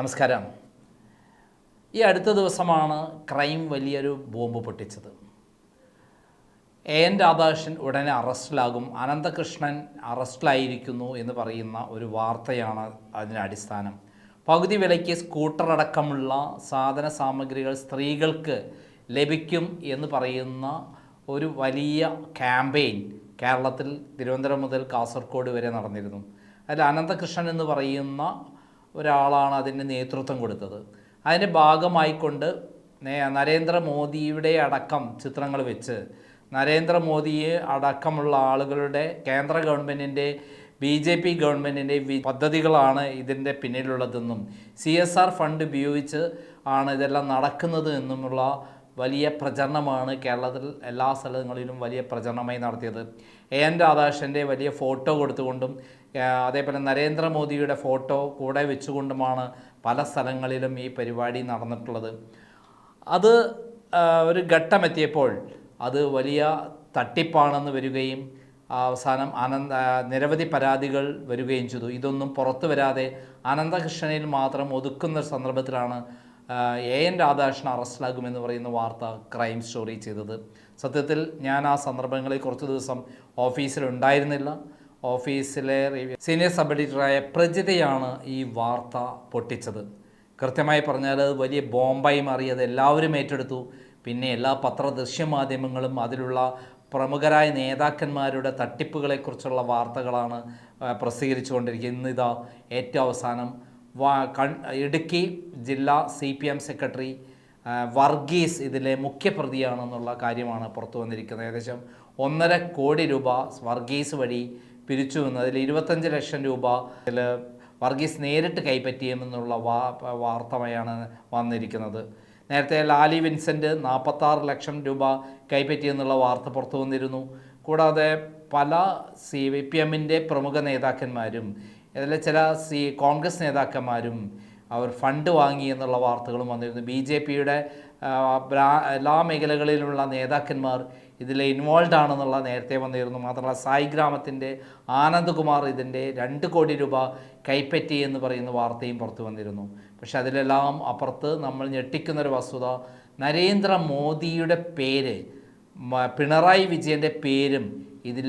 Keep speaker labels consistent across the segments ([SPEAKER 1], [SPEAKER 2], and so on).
[SPEAKER 1] നമസ്കാരം. ഈ അടുത്ത ദിവസമാണ് ക്രൈം വലിയൊരു ബോംബ് പൊട്ടിച്ചത്. എ എൻ രാധാകൃഷ്ണൻ ഉടനെ അറസ്റ്റിലാകും. അനന്തകൃഷ്ണൻ അറസ്റ്റിലായിരിക്കുന്നു എന്ന് പറയുന്ന ഒരു വാർത്തയാണ് അതിന്റെ അടിസ്ഥാനം. പകുതി വിലയ്ക്ക് സ്കൂട്ടർ അടക്കമുള്ള സാധന സാമഗ്രികൾ സ്ത്രീകൾക്ക് ലഭിക്കും എന്ന് പറയുന്ന ഒരു വലിയ ക്യാമ്പയിൻ കേരളത്തിൽ തിരുവനന്തപുരം മുതൽ കാസർഗോഡ് വരെ നടന്നിരുന്നു. അതിൽ അനന്തകൃഷ്ണൻ എന്ന് പറയുന്ന ഒരാളാണ് അതിന് നേതൃത്വം കൊടുത്തത്. അതിന്റെ ഭാഗമായിക്കൊണ്ട് നരേന്ദ്രമോദിയുടെ അടക്കം ചിത്രങ്ങൾ വെച്ച് നരേന്ദ്രമോദിയെ അടക്കമുള്ള ആളുകളുടെ കേന്ദ്ര ഗവൺമെന്റിന്റെ ബി ജെ പി ഗവൺമെന്റിന്റെ പദ്ധതികളാണ് ഇതിന്റെ പിന്നിലുള്ളതെന്നും സി എസ് ആർ ഫണ്ട് ഉപയോഗിച്ച് ആണ് ഇതെല്ലാം നടക്കുന്നത് എന്നുമുള്ള വലിയ പ്രചരണമാണ് കേരളത്തിൽ എല്ലാ സ്ഥലങ്ങളിലും വലിയ പ്രചരണമായി നടത്തിയത്. എ. എൻ. രാധാകൃഷ്ണന്റെ വലിയ ഫോട്ടോ കൊടുത്തുകൊണ്ടും അതേപോലെ നരേന്ദ്രമോദിയുടെ ഫോട്ടോ കൂടെ വെച്ചുകൊണ്ടുമാണ് പല സ്ഥലങ്ങളിലും ഈ പരിപാടി നടന്നിട്ടുള്ളത്. അത് ഒരു ഘട്ടമെത്തിയപ്പോൾ അത് വലിയ തട്ടിപ്പാണെന്ന് വരികയും അവസാനം അനന്ത നിരവധി പരാതികൾ വരികയും ചെയ്തു. ഇതൊന്നും പുറത്തു വരാതെ അനന്തകൃഷ്ണനിൽ മാത്രം ഒതുക്കുന്ന സന്ദർഭത്തിലാണ് എ എൻ രാധാകൃഷ്ണൻ അറസ്റ്റിലാകുമെന്ന് പറയുന്ന വാർത്ത ക്രൈം സ്റ്റോറി ചെയ്തത്. സത്യത്തിൽ ഞാൻ ആ സന്ദർഭങ്ങളിൽ കുറച്ച് ദിവസം ഓഫീസിലുണ്ടായിരുന്നില്ല. ഓഫീസിലെ സീനിയർ സബ് എഡിറ്ററായ പ്രജിതയാണ് ഈ വാർത്ത പൊട്ടിച്ചത്. കൃത്യമായി പറഞ്ഞാൽ അത് വലിയ ബോംബായി മാറിയത് എല്ലാവരും ഏറ്റെടുത്തു. പിന്നെ എല്ലാ പത്ര ദൃശ്യമാധ്യമങ്ങളും അതിലുള്ള പ്രമുഖരായ നേതാക്കന്മാരുടെ തട്ടിപ്പുകളെക്കുറിച്ചുള്ള വാർത്തകളാണ് പ്രസിദ്ധീകരിച്ചു പ്രസിദ്ധീകരിച്ചുകൊണ്ടിരിക്കുന്നത്. ഇന്നിതാ ഏറ്റവും അവസാനം. ഇടുക്കി ജില്ലാ C P M secretary Varghese ഇതിലെ മുഖ്യപ്രതിയാണെന്നുള്ള കാര്യമാണ് പുറത്തു വന്നിരിക്കുന്നത് ഏകദേശം ഒന്നര കോടി രൂപ വർഗീസ് വഴി പിരിച്ചു എന്ന് അതിൽ ഇരുപത്തഞ്ച് ലക്ഷം രൂപ അതിൽ വർഗീസ് നേരിട്ട് കൈപ്പറ്റിയെന്നുള്ള വാ വാർത്തയാണ് വന്നിരിക്കുന്നത്. നേരത്തെ ലാലി വിൻസെന്റ് നാൽപ്പത്താറ് ലക്ഷം രൂപ കൈപ്പറ്റിയെന്നുള്ള വാർത്ത പുറത്തു വന്നിരുന്നു. കൂടാതെ പല സി പി എമ്മിന്റെ പ്രമുഖ നേതാക്കന്മാരും അതിലെ ചില സി കോൺഗ്രസ് നേതാക്കന്മാരും അവർ ഫണ്ട് വാങ്ങി എന്നുള്ള വാർത്തകളും വന്നിരുന്നു. ബി ജെ പിയുടെ എല്ലാ മേഖലകളിലുള്ള നേതാക്കന്മാർ ഇതിൽ ഇൻവോൾവ് ആണെന്നുള്ള നേരത്തെ വന്നിരുന്നു. മാത്രമല്ല സായി ഗ്രാമത്തിന്റെ ആനന്ദ്കുമാർ ഇതിന്റെ രണ്ട് കോടി രൂപ കൈപ്പറ്റി എന്ന് പറയുന്ന വാർത്തയും പുറത്തു വന്നിരുന്നു. പക്ഷെ അതിലെല്ലാം അപ്പുറത്ത് നമ്മൾ ഞെട്ടിക്കുന്നൊരു വസ്തുത നരേന്ദ്ര മോദിയുടെ പേര് പിണറായി വിജയന്റെ പേരും ഇതിൽ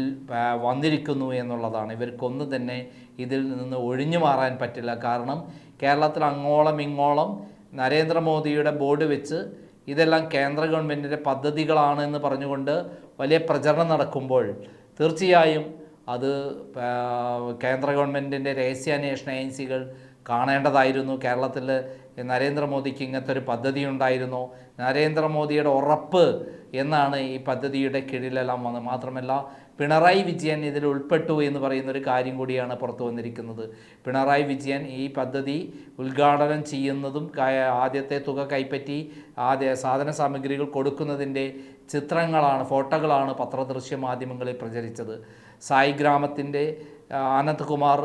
[SPEAKER 1] വന്നിരിക്കുന്നു എന്നുള്ളതാണ്. ഇവർക്കൊന്നും തന്നെ ഇതിൽ നിന്ന് ഒഴിഞ്ഞു മാറാൻ പറ്റില്ല. കാരണം കേരളത്തിൽ അങ്ങോളം ഇങ്ങോളം നരേന്ദ്രമോദിയുടെ ബോർഡ് വെച്ച് ഇതെല്ലാം കേന്ദ്ര ഗവൺമെന്റിന്റെ പദ്ധതികളാണ് എന്ന് പറഞ്ഞുകൊണ്ട് വലിയ പ്രചരണം നടക്കുമ്പോൾ തീർച്ചയായും അത് കേന്ദ്ര ഗവൺമെന്റിന്റെ രഹസ്യാന്വേഷണ ഏജൻസികൾ കാണേണ്ടതായിരുന്നു കേരളത്തിൽ. നരേന്ദ്രമോദിക്ക് ഇങ്ങനത്തെ ഒരു പദ്ധതി ഉണ്ടായിരുന്നു. നരേന്ദ്രമോദിയുടെ ഉറപ്പ് എന്നാണ് ഈ പദ്ധതിയുടെ കീഴിലെല്ലാം വന്നത്. മാത്രമല്ല പിണറായി വിജയൻ ഇതിൽ ഉൾപ്പെട്ടു എന്ന് പറയുന്ന ഒരു കാര്യം കൂടിയാണ് പുറത്തു വന്നിരിക്കുന്നത്. പിണറായി വിജയൻ ഈ പദ്ധതി ഉദ്ഘാടനം ചെയ്യുന്നതും ആദ്യത്തെ തുക കൈപ്പറ്റി ആദ്യ സാധന സാമഗ്രികൾ കൊടുക്കുന്നതിന്റെ ചിത്രങ്ങളാണ് ഫോട്ടോകളാണ് പത്രദൃശ്യ മാധ്യമങ്ങളിൽ പ്രചരിച്ചത്. സായി ഗ്രാമത്തിന്റെ ആനന്ദ് കുമാർ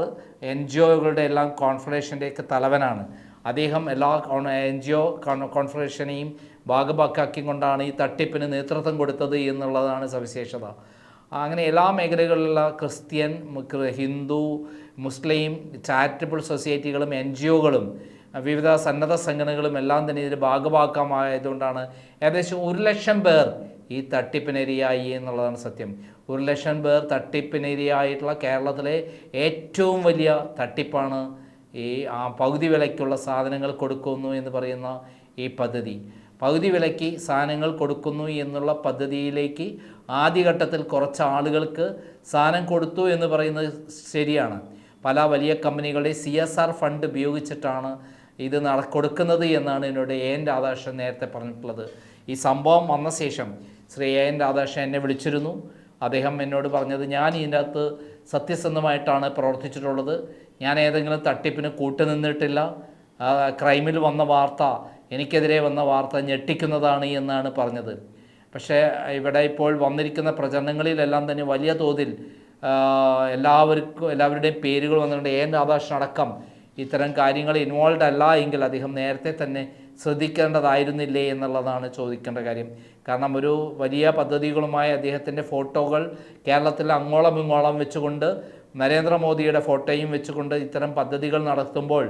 [SPEAKER 1] എൻ ജി ഒകളുടെ എല്ലാം കോൺഫറേഷന്റെയൊക്കെ തലവനാണ്. അദ്ദേഹം എല്ലാ എൻ ജി ഒ ഭാഗഭാക്കാക്കി ഭാഗഭാക്കാക്കിക്കൊണ്ടാണ് ഈ തട്ടിപ്പിന് നേതൃത്വം കൊടുത്തത് എന്നുള്ളതാണ് സവിശേഷത. അങ്ങനെ എല്ലാ മേഖലകളിലുള്ള ക്രിസ്ത്യൻ ഹിന്ദു മുസ്ലിം ചാരിറ്റബിൾ സൊസൈറ്റികളും എൻ ജി ഒകളും വിവിധ സന്നദ്ധ സംഘടനകളും എല്ലാം തന്നെ ഇതിൽ ഭാഗഭാക്കമായതുകൊണ്ടാണ് ഏകദേശം ഒരു ലക്ഷം പേർ ഈ തട്ടിപ്പിനിരയായി എന്നുള്ളതാണ് സത്യം. ഒരു ലക്ഷം പേർ തട്ടിപ്പിനിരയായിട്ടുള്ള കേരളത്തിലെ ഏറ്റവും വലിയ തട്ടിപ്പാണ് ഈ ആ പകുതി വിലയ്ക്കുള്ള സാധനങ്ങൾ കൊടുക്കുന്നു എന്ന് പറയുന്ന ഈ പദ്ധതി. പകുതി വിലയ്ക്ക് സാധനങ്ങൾ കൊടുക്കുന്നു എന്നുള്ള പദ്ധതിയിലേക്ക് ആദ്യഘട്ടത്തിൽ കുറച്ച് ആളുകൾക്ക് സാധനം കൊടുത്തു എന്ന് പറയുന്നത് ശരിയാണ്. പല വലിയ കമ്പനികളുടെ സി എസ് ആർ ഫണ്ട് ഉപയോഗിച്ചിട്ടാണ് ഇത് നട കൊടുക്കുന്നത് എന്നാണ് എന്നോട് എ എൻ രാധാകൃഷ്ണൻ നേരത്തെ പറഞ്ഞിട്ടുള്ളത്. ഈ സംഭവം വന്ന ശേഷം ശ്രീ എ എൻ രാധാകൃഷ്ണൻ എന്നെ വിളിച്ചിരുന്നു. അദ്ദേഹം എന്നോട് പറഞ്ഞത് ഞാൻ ഇതിന്റെ അകത്ത് സത്യസന്ധമായിട്ടാണ് പ്രവർത്തിച്ചിട്ടുള്ളത്. ഞാൻ ഏതെങ്കിലും തട്ടിപ്പിന് കൂട്ടുനിന്നിട്ടില്ല. ക്രൈമിൽ വന്ന വാർത്ത എനിക്കെതിരെ വന്ന വാർത്ത ഞെട്ടിക്കുന്നതാണ് എന്നാണ് പറഞ്ഞത്. പക്ഷേ ഇവിടെ ഇപ്പോൾ വന്നിരിക്കുന്ന പ്രചരണങ്ങളിലെല്ലാം തന്നെ വലിയ തോതിൽ എല്ലാവർക്കും എല്ലാവരുടെയും പേരുകൾ വന്നിട്ടുണ്ട്. എൻ രാധാകൃഷ്ണൻ അടക്കം ഇത്തരം കാര്യങ്ങൾ ഇൻവോൾവ് അല്ല എങ്കിൽ അദ്ദേഹം നേരത്തെ തന്നെ ശ്രദ്ധിക്കേണ്ടതായിരുന്നില്ലേ എന്നുള്ളതാണ് ചോദിക്കേണ്ട കാര്യം. കാരണം ഒരു വലിയ പദ്ധതികളുമായി അദ്ദേഹത്തിന്റെ ഫോട്ടോകൾ കേരളത്തിൽ അങ്ങോളം ഇങ്ങോളം വെച്ചുകൊണ്ട് നരേന്ദ്രമോദിയുടെ ഫോട്ടോയും വെച്ചുകൊണ്ട് ഇത്തരം പദ്ധതികൾ നടത്തുമ്പോൾ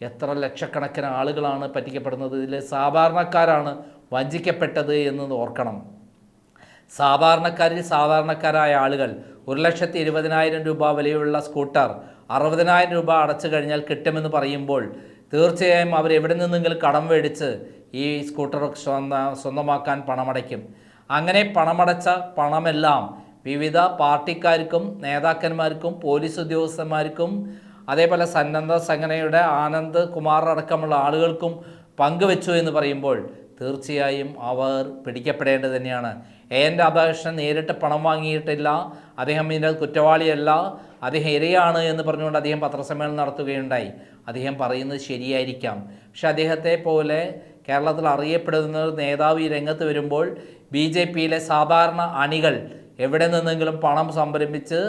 [SPEAKER 1] എത്ര ലക്ഷക്കണക്കിന് ആളുകളാണ് പറ്റിക്കപ്പെടുന്നത്. ഇതിൽ സാധാരണക്കാരാണ് വഞ്ചിക്കപ്പെട്ടത് എന്ന് ഓർക്കണം. സാധാരണക്കാരിൽ സാധാരണക്കാരായ ആളുകൾ ഒരു ലക്ഷത്തി ഇരുപതിനായിരം രൂപ വിലയുള്ള സ്കൂട്ടർ അറുപതിനായിരം രൂപ അടച്ചു കഴിഞ്ഞാൽ കിട്ടുമെന്ന് പറയുമ്പോൾ തീർച്ചയായും അവർ എവിടെ നിന്നെങ്കിലും കടം മേടിച്ച് ഈ സ്കൂട്ടർ സ്വന്ത സ്വന്തമാക്കാൻ പണമടയ്ക്കും. അങ്ങനെ പണമടച്ച പണമെല്ലാം വിവിധ പാർട്ടിക്കാർക്കും നേതാക്കന്മാർക്കും പോലീസ് ഉദ്യോഗസ്ഥന്മാർക്കും അതേപോലെ സന്നദ്ധ സംഘടനയുടെ ആനന്ദ് കുമാർ അടക്കമുള്ള ആളുകൾക്കും പങ്കുവെച്ചു എന്ന് പറയുമ്പോൾ തീർച്ചയായും അവർ പിടിക്കപ്പെടേണ്ടത് തന്നെയാണ്. എ എൻ രാധാകൃഷ്ണൻ നേരിട്ട് പണം വാങ്ങിയിട്ടില്ല അദ്ദേഹം ഇതിന്റെ കുറ്റവാളിയല്ല അദ്ദേഹം ഇരയാണ് എന്ന് പറഞ്ഞുകൊണ്ട് അദ്ദേഹം പത്രസമ്മേളനം നടത്തുകയുണ്ടായി. അദ്ദേഹം പറയുന്നത് ശരിയായിരിക്കാം. പക്ഷെ അദ്ദേഹത്തെ പോലെ കേരളത്തിൽ അറിയപ്പെടുന്ന നേതാവ് ഈ രംഗത്ത് വരുമ്പോൾ ബി ജെ പിയിലെ സാധാരണ അണികൾ എവിടെ നിന്നെങ്കിലും പണം സംഭരിപ്പിച്ച്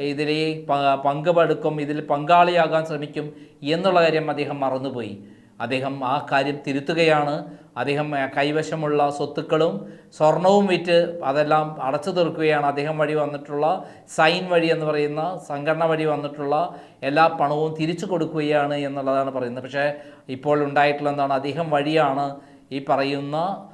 [SPEAKER 1] ഇതിൽ പങ്കുപെടുക്കും ഇതിൽ പങ്കാളിയാകാൻ ശ്രമിക്കും എന്നുള്ള കാര്യം അദ്ദേഹം മറന്നുപോയി. അദ്ദേഹം ആ കാര്യം തിരുത്തുകയാണ്. അദ്ദേഹം കൈവശമുള്ള സ്വത്തുക്കളും സ്വർണവും വിറ്റ് അതെല്ലാം അടച്ചു തീർക്കുകയാണ്. അദ്ദേഹം വഴി വന്നിട്ടുള്ള സൈൻ വഴി എന്ന് പറയുന്ന സംഘടന വഴി വന്നിട്ടുള്ള എല്ലാ പണവും തിരിച്ചു കൊടുക്കുകയാണ് എന്നുള്ളതാണ് പറയുന്നത്. പക്ഷേ ഇപ്പോൾ ഉണ്ടായിട്ടുള്ള എന്താണ് അദ്ദേഹം വഴിയാണ് ഈ പറയുന്ന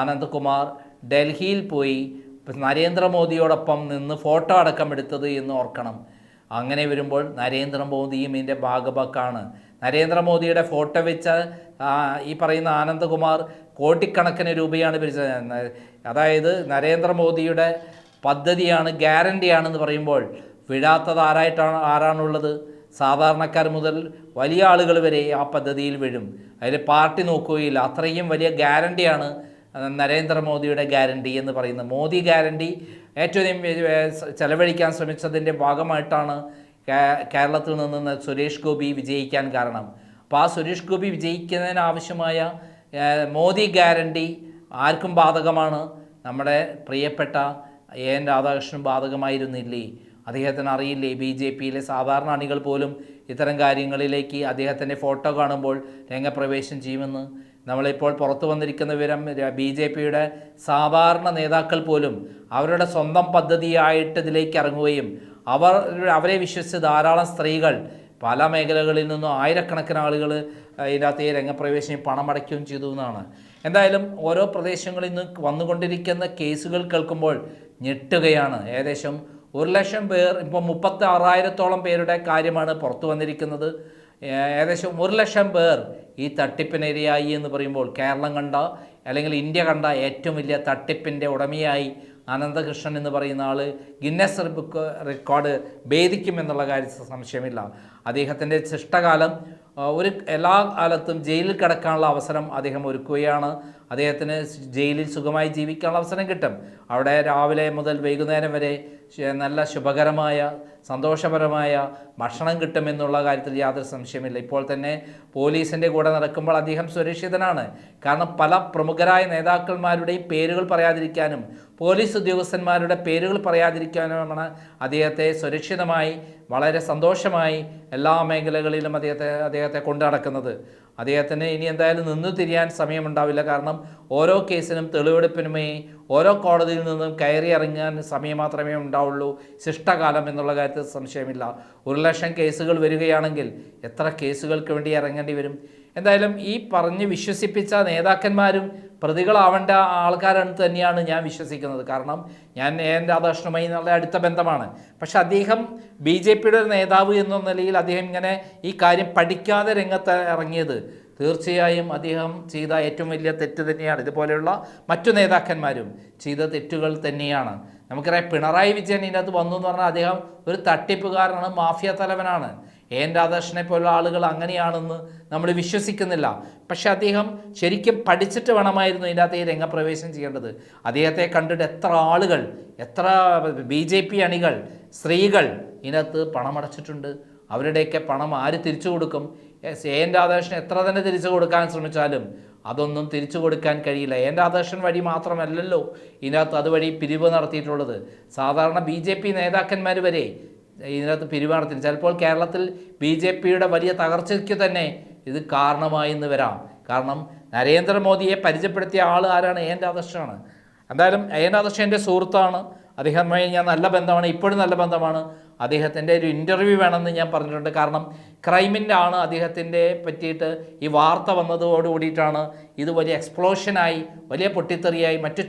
[SPEAKER 1] അനന്ത്കുമാർ ഡൽഹിയിൽ പോയി നരേന്ദ്രമോദിയോടൊപ്പം നിന്ന് ഫോട്ടോ അടക്കം എടുത്തത് എന്ന് ഓർക്കണം. അങ്ങനെ വരുമ്പോൾ നരേന്ദ്രമോദിയും ഇതിന്റെ ഭാഗഭാക്കാണ് നരേന്ദ്രമോദിയുടെ ഫോട്ടോ വെച്ച ഈ പറയുന്ന ആനന്ദകുമാർ കോടിക്കണക്കിന് രൂപയാണ് പിരിച്ചത്. അതായത് നരേന്ദ്രമോദിയുടെ പദ്ധതിയാണ് ഗ്യാരണ്ടിയാണെന്ന് പറയുമ്പോൾ വിഴാത്തത് ആരായിട്ടാണ് ആരാണുള്ളത്? സാധാരണക്കാർ മുതൽ വലിയ ആളുകൾ വരെ ആ പദ്ധതിയിൽ വീഴും. അതിൽ പാർട്ടി നോക്കുകയില്ല. അത്രയും വലിയ ഗ്യാരണ്ടിയാണ് നരേന്ദ്രമോദിയുടെ ഗ്യാരണ്ടി എന്ന് പറയുന്നത് മോദി ഗ്യാരണ്ടി ഏറ്റവും ചെലവഴിക്കാൻ ശ്രമിച്ചതിന്റെ ഭാഗമായിട്ടാണ് കേരളത്തിൽ നിന്ന് സുരേഷ് ഗോപി വിജയിക്കാൻ കാരണം. അപ്പോൾ ആ സുരേഷ് ഗോപി വിജയിക്കുന്നതിനാവശ്യമായ മോദി ഗ്യാരണ്ടി ആർക്കും ബാധകമാണ്. നമ്മുടെ പ്രിയപ്പെട്ട എ എൻ രാധാകൃഷ്ണൻ ബാധകമായിരുന്നില്ലേ? അദ്ദേഹത്തിന് അറിയില്ലേ? ബി ജെ പിയിലെ സാധാരണ അണികൾ പോലും ഇത്തരം കാര്യങ്ങളിലേക്ക് അദ്ദേഹത്തിന്റെ ഫോട്ടോ കാണുമ്പോൾ രംഗപ്രവേശം ചെയ്യുമെന്ന്. നമ്മളിപ്പോൾ പുറത്തു വന്നിരിക്കുന്ന വിവരം ബി ജെ പിയുടെ സാധാരണ നേതാക്കൾ പോലും അവരുടെ സ്വന്തം പദ്ധതിയായിട്ട് ഇതിലേക്ക് ഇറങ്ങുകയും അവർ അവരെ വിശ്വസിച്ച് ധാരാളം സ്ത്രീകൾ പല മേഖലകളിൽ നിന്നും ആയിരക്കണക്കിന് ആളുകൾ ഇതിനകത്ത് ഈ രംഗപ്രവേശനം പണമടയ്ക്കുകയും ചെയ്തു എന്നാണ്. എന്തായാലും ഓരോ പ്രദേശങ്ങളിൽ നിന്ന് വന്നുകൊണ്ടിരിക്കുന്ന കേസുകൾ കേൾക്കുമ്പോൾ ഞെട്ടുകയാണ്. ഏകദേശം ഒരു ലക്ഷം പേർ ഇപ്പോൾ മുപ്പത്തി ആറായിരത്തോളം പേരുടെ കാര്യമാണ് പുറത്തു വന്നിരിക്കുന്നത്. ഏകദേശം ഒരു ലക്ഷം പേർ ഈ തട്ടിപ്പിനിരയായി എന്ന് പറയുമ്പോൾ കേരളം കണ്ട അല്ലെങ്കിൽ ഇന്ത്യ കണ്ട ഏറ്റവും വലിയ തട്ടിപ്പിന്റെ ഉടമയായി അനന്തകൃഷ്ണൻ എന്ന് പറയുന്ന ആൾ ഗിന്നസ് ബുക്ക് റെക്കോർഡ് ഭേദിക്കുമെന്നുള്ള കാര്യത്തിൽ സംശയമില്ല. അദ്ദേഹത്തിന്റെ ശിഷ്ടകാലം ഒരു എല്ലാ കാലത്തും ജയിലിൽ കിടക്കാനുള്ള അവസരം അദ്ദേഹം ഒരുക്കുകയാണ്. അദ്ദേഹത്തിന് ജയിലിൽ സുഖമായി ജീവിക്കാനുള്ള അവസരം കിട്ടും. അവിടെ രാവിലെ മുതൽ വൈകുന്നേരം വരെ നല്ല ശുഭകരമായ സന്തോഷപരമായ ഭക്ഷണം കിട്ടുമെന്നുള്ള കാര്യത്തിൽ യാതൊരു സംശയമില്ല ഇപ്പോൾ തന്നെ പോലീസിന്റെ കൂടെ നടക്കുമ്പോൾ അദ്ദേഹം സുരക്ഷിതനാണ്. കാരണം പല പ്രമുഖരായ നേതാക്കന്മാരുടെയും പേരുകൾ പറയാതിരിക്കാനും പോലീസ് ഉദ്യോഗസ്ഥന്മാരുടെ പേരുകൾ പറയാതിരിക്കാനുമാണ് അദ്ദേഹത്തെ സുരക്ഷിതമായി വളരെ സന്തോഷമായി എല്ലാ മേഖലകളിലും അദ്ദേഹത്തെ അദ്ദേഹത്തെ കൊണ്ടു നടക്കുന്നത്. അദ്ദേഹത്തിന് ഇനി എന്തായാലും നിന്ന് തിരിയാൻ സമയമുണ്ടാവില്ല. കാരണം ഓരോ കേസിനും തെളിവെടുപ്പിനുമേ ഓരോ കോടതിയിൽ നിന്നും കയറി ഇറങ്ങാൻ സമയം മാത്രമേ ഉണ്ടാവുള്ളൂ. ശിഷ്ടകാലം എന്നുള്ള കാര്യത്തിൽ സംശയമില്ല. ഒരു ലക്ഷം കേസുകൾ വരികയാണെങ്കിൽ എത്ര കേസുകൾക്ക് വേണ്ടി ഇറങ്ങേണ്ടി വരും? എന്തായാലും ഈ പറഞ്ഞ് വിശ്വസിപ്പിച്ച നേതാക്കന്മാരും പ്രതികളാവേണ്ട ആൾക്കാരാണ് തന്നെയാണ് ഞാൻ വിശ്വസിക്കുന്നത്. കാരണം ഞാൻ എൻ രാധാകൃഷ്ണനുമായി നല്ല അടുത്ത ബന്ധമാണ്. പക്ഷെ അദ്ദേഹം ബി ജെ പിയുടെ ഒരു നേതാവ് എന്ന നിലയിൽ അദ്ദേഹം ഇങ്ങനെ ഈ കാര്യം പഠിക്കാതെ രംഗത്ത് ഇറങ്ങിയത്. തീർച്ചയായും അദ്ദേഹം ചെയ്ത ഏറ്റവും വലിയ തെറ്റ് തന്നെയാണ്. ഇതുപോലെയുള്ള മറ്റു നേതാക്കന്മാരും ചെയ്ത തെറ്റുകൾ തന്നെയാണ്. നമുക്കറിയാം പിണറായി വിജയൻ ഇതിനകത്ത് വന്നു എന്ന് പറഞ്ഞാൽ അദ്ദേഹം ഒരു തട്ടിപ്പുകാരനാണ് മാഫിയ തലവനാണ്. എൻ രാധാകൃഷ്ണനെ പോലുള്ള ആളുകൾ അങ്ങനെയാണെന്ന് നമ്മൾ വിശ്വസിക്കുന്നില്ല. പക്ഷേ അദ്ദേഹം ശരിക്കും പഠിച്ചിട്ട് വേണമായിരുന്നു ഇതിന്റെ ഈ രംഗപ്രവേശം ചെയ്യേണ്ടത്. അദ്ദേഹത്തെ കണ്ടിട്ട് എത്ര ആളുകൾ എത്ര ബി ജെ പി അണികൾ സ്ത്രീകൾ ഇതിനകത്ത് പണമടച്ചിട്ടുണ്ട്. അവരുടെയൊക്കെ പണം ആര് തിരിച്ചു കൊടുക്കും? എ എൻ രാധാകൃഷ്ണൻ എത്ര തന്നെ തിരിച്ചു കൊടുക്കാൻ ശ്രമിച്ചാലും അതൊന്നും തിരിച്ചു കൊടുക്കാൻ കഴിയില്ല. എൻ രാധാകൃഷ്ണൻ വഴി മാത്രമല്ലല്ലോ ഇതിനകത്ത് അതുവഴി പിരിവ് നടത്തിയിട്ടുള്ളത്. സാധാരണ ബി നേതാക്കന്മാർ വരെ ഇതിനകത്ത് പിരിവ് നടത്തി ചിലപ്പോൾ കേരളത്തിൽ ബി ജെ പിയുടെ വലിയ തകർച്ചയ്ക്ക് തന്നെ ഇത് കാരണമായി എന്ന് വരാം. കാരണം നരേന്ദ്രമോദിയെ പരിചയപ്പെടുത്തിയ ആൾ ആരാണ്? എൻ രാധാകൃഷ്ണനാണ്. എന്തായാലും എ എൻ രാധാകൃഷ്ണൻ എന്റെ സുഹൃത്താണ്. അദ്ദേഹവുമായി ഞാൻ നല്ല ബന്ധമാണ്. ഇപ്പോഴും നല്ല ബന്ധമാണ്. അദ്ദേഹത്തിന്റെ ഒരു ഇന്റർവ്യൂ വേണമെന്ന് ഞാൻ പറഞ്ഞിട്ടുണ്ട്. കാരണം ക്രൈമിന്റെ ആണ് അദ്ദേഹത്തിന്റെ പറ്റിയിട്ട് ഈ വാർത്ത വന്നതോട് കൂടിയിട്ടാണ് ഇത് വലിയ എക്സ്പ്ലോഷനായി വലിയ പൊട്ടിത്തെറിയായി മറ്റു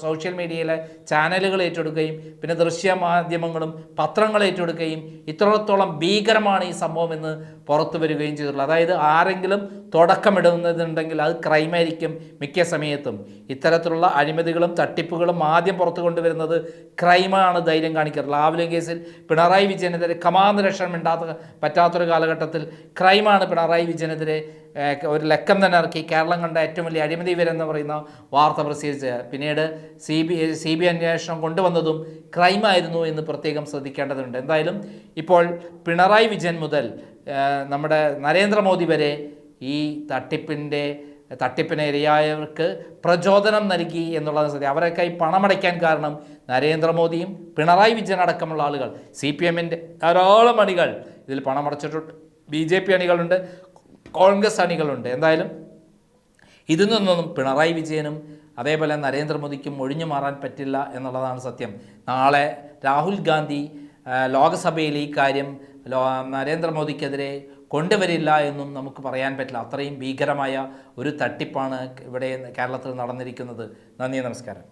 [SPEAKER 1] സോഷ്യൽ മീഡിയയിലെ ചാനലുകൾ ഏറ്റെടുക്കുകയും പിന്നെ ദൃശ്യമാധ്യമങ്ങളും പത്രങ്ങൾ ഏറ്റെടുക്കുകയും ഇത്രത്തോളം ഭീകരമാണ് ഈ സംഭവം എന്ന് പുറത്തു വരികയും ചെയ്തിട്ടുള്ളത്. അതായത് ആരെങ്കിലും തുടക്കമിടുന്നതുണ്ടെങ്കിൽ അത് ക്രൈമായിരിക്കും മിക്ക സമയത്തും. ഇത്തരത്തിലുള്ള അഴിമതികളും തട്ടിപ്പുകളും ആദ്യം പുറത്തു കൊണ്ടുവരുന്നത് ക്രൈമാണ് ധൈര്യം കാണിക്കാറുള്ളത് ലാവ്ലിൻ കേസിൽ പിണറായി വിജയനെതിരെ കമാന്തരക്ഷണം മിണ്ടാത്ത പറ്റാത്തൊരു കാലഘട്ടത്തിൽ ക്രൈമാണ് പിണറായി വിജയനെതിരെ ഒരു ലക്കം തന്നെ ഇറക്കി കേരളം കണ്ട ഏറ്റവും വലിയ അഴിമതി വിവരെന്ന് പറയുന്ന വാർത്ത പ്രസിദ്ധീകരിച്ച പിന്നീട് സി ബി സി ബി അന്വേഷണം കൊണ്ടുവന്നതും ക്രൈമായിരുന്നു എന്ന് പ്രത്യേകം ശ്രദ്ധിക്കേണ്ടതുണ്ട്. എന്തായാലും ഇപ്പോൾ പിണറായി വിജയൻ മുതൽ നമ്മുടെ നരേന്ദ്രമോദി വരെ ഈ തട്ടിപ്പിന്റെ തട്ടിപ്പിന് ഇരയായവർക്ക് പ്രചോദനം നൽകി എന്നുള്ളത് സത്യം. അവരൊക്കെ ഈ പണമടയ്ക്കാൻ കാരണം നരേന്ദ്രമോദിയും പിണറായി വിജയൻ അടക്കമുള്ള ആളുകൾ. സി പി എമ്മിന്റെ ധാരാളം അണികൾ ഇതിൽ പണമടച്ചിട്ടുണ്ട്. ബി ജെ പി അണികളുണ്ട് കോൺഗ്രസ് അണികളുണ്ട്. എന്തായാലും ഇതിൽ നിന്നൊന്നും പിണറായി വിജയനും അതേപോലെ നരേന്ദ്രമോദിക്കും ഒഴിഞ്ഞു മാറാൻ പറ്റില്ല എന്നുള്ളതാണ് സത്യം. നാളെ രാഹുൽ ഗാന്ധി ലോക്സഭയിൽ ഈ കാര്യം നരേന്ദ്രമോദിക്കെതിരെ കൊണ്ടുവരില്ല എന്നും നമുക്ക് പറയാൻ പറ്റില്ല. അത്രയും ഭീകരമായ ഒരു തട്ടിപ്പാണ് ഇവിടെ കേരളത്തിൽ നടന്നിരിക്കുന്നത്. നന്ദി നമസ്കാരം.